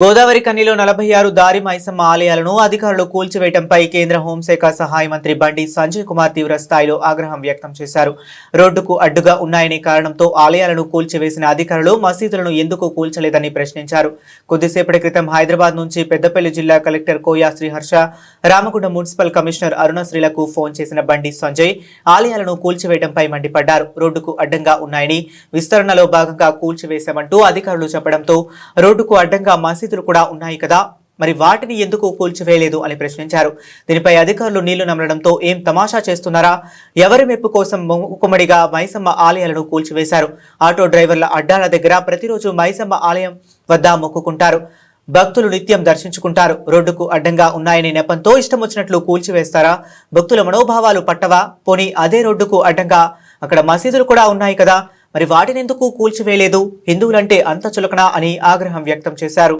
గోదావరి కన్నిలో నలభై ఆరు దారి మైసమ్మ ఆలయాలను అధికారులు కూల్చివేయడంపై కేంద్ర హోంశాఖ సహాయ మంత్రి బండి సంజయ్ కుమార్ తీవ్ర స్థాయిలో ఆగ్రహం వ్యక్తం చేశారు. రోడ్డుకు అడ్డుగా ఉన్నాయనే కారణంతో ఆలయాలను కూల్చివేసిన అధికారులు మసీదులను ఎందుకు కూల్చలేదని ప్రశ్నించారు. కొద్దిసేపటి క్రితం హైదరాబాద్ నుంచి పెద్దపల్లి జిల్లా collector Koya Sriharsha Ramagundam municipal commissioner అరుణశ్రీలకు phone చేసిన బండి సంజయ్ ఆలయాలను కూల్చివేయడంపై మండిపడ్డారు. రోడ్డుకు అడ్డంగా ఉన్నాయని విస్తరణలో భాగంగా కూల్చివేశామంటూ అధికారులు చెప్పడంతో రోడ్డుకు అడ్డంగా పరిస్థితులు కూడా ఉన్నాయి కదా? మరి వాటిని ఎందుకు కూల్చివేయలేదు అని ప్రశ్నించారు. దీనిపై అధికారులు నీళ్ళు నమలడంతో ఏం తమాషా చేస్తున్నారా? ఎవరి మెప్పు కోసం మొక్కుమడిగా మైసమ్మ ఆలయాలను కూల్చివేశారు. ఆటో డ్రైవర్ల అడ్డాల దగ్గర ప్రతిరోజు మైసమ్మ ఆలయం వద్ద మొక్కుకుంటారు. భక్తులు నిత్యం దర్శించుకుంటారు. రోడ్డుకు అడ్డంగా ఉన్నాయనే నెపంతో ఇష్టం వచ్చినట్లు కూల్చివేస్తారా? భక్తుల మనోభావాలు పట్టవా? పోనీ అదే రోడ్డుకు అడ్డంగా అక్కడ మసీదులు కూడా ఉన్నాయి కదా? మరి వాటినెందుకు కూల్చివేయలేదు? హిందువులంటే అంత చులకన అని ఆగ్రహం వ్యక్తం చేశారు.